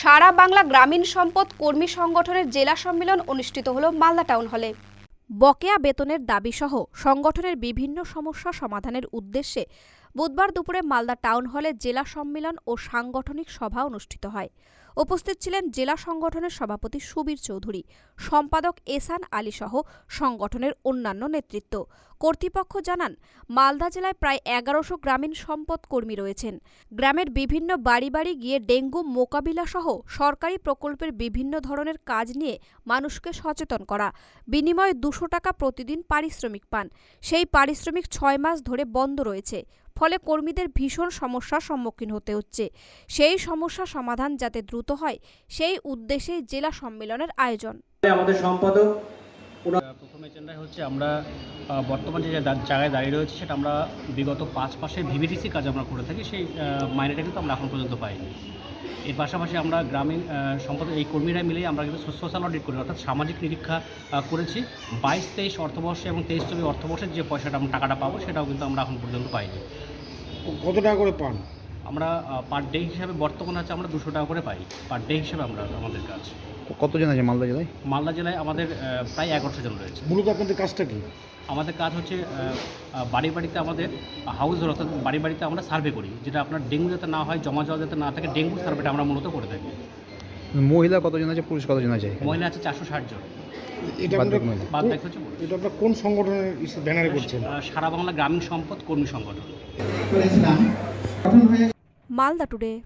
সারা বাংলা গ্রামীণ সম্পদ কর্মী সংগঠনের জেলা সম্মেলন অনুষ্ঠিত হল মালদা টাউন হলে। বকেয়া বেতনের দাবিসহ সংগঠনের বিভিন্ন সমস্যা সমাধানের উদ্দেশ্যে বুধবার দুপুরে মালদা টাউন হলে জেলা সম্মেলন ও সাংগঠনিক সভা অনুষ্ঠিত হয়। উপস্থিত ছিলেন জেলা সংগঠনের সভাপতি সুবীর চৌধুরী, সম্পাদক এসান আলী সহ সংগঠনের অন্যান্য নেতৃত্ব। কর্তৃপক্ষ জানান, মালদা জেলায় প্রায় এগারোশো গ্রামীণ সম্পদ কর্মী রয়েছেন। গ্রামের বিভিন্ন বাড়ি বাড়ি গিয়ে ডেঙ্গু মোকাবিলা সহ সরকারি প্রকল্পের বিভিন্ন ধরনের কাজ নিয়ে মানুষকে সচেতন করা। বিনিময়ে দুশো টাকা প্রতিদিন পারিশ্রমিক পান। সেই পারিশ্রমিক ছয় মাস ধরে বন্ধ রয়েছে। ফলে কর্মীদের ভীষণ সমস্যার সম্মুখীন হতে হচ্ছে। সেই সমস্যা সমাধান যাতে দ্রুত হয়, সেই উদ্দেশ্যেই জেলা সম্মেলনের আয়োজন। আমাদের সম্পাদক এজেন্ডায় হচ্ছে আমরা বর্তমান যে জায়গায় দাঁড়িয়ে রয়েছে সেটা আমরা বিগত পাঁচ মাসে ভিভিডিসি কাজ আমরা করে থাকি সেই মাইনেটা কিন্তু আমরা এখন পর্যন্ত পাইনি। এর পাশাপাশি আমরা গ্রামীণ সম্পদ এই কর্মীরা মিলেই আমরা কিন্তু সোশ্যাল অডিট করি অর্থাৎ সামাজিক নিরীক্ষা করেছি। বাইশ তেইশ অর্থবর্ষে এবং তেইশ চব্বিশ অর্থবর্ষের যে পয়সাটা আমরা টাকাটা পাবো সেটাও কিন্তু আমরা এখন পর্যন্ত পাইনি। কত টাকা করে পান? আমরা পার ডে হিসাবে বর্তমান আছে আমরা দুশো টাকা করে পাই পার ডে হিসাবে আমরা আমাদের কাজ। কতজন আছে মালদা জেলায়? মালদা জেলায় আমাদের প্রায় এগারোশো জন রয়েছে। মূলত আপনাদের কাজটা কি? আমাদের কাজ হচ্ছে বাড়ি বাড়িতে আমাদের হাউস অর্থাৎ বাড়ি বাড়িতে আমরা সার্ভে করি যেটা আপনার ডেঙ্গু যাতে না হয় জমা জল যাতে না থাকে ডেঙ্গু সার্ভেটা আমরা মূলত করে থাকি। মহিলা কতজন আছে পুরুষ কতজন আছে? মহিলা আছে চারশো ষাট জন। এটা কোন- সংগঠনের ইস- ব্যানারে করছেন? সারা বাংলা গ্রামীণ সম্পদ কর্মী সংগঠন। মালদা টুডে।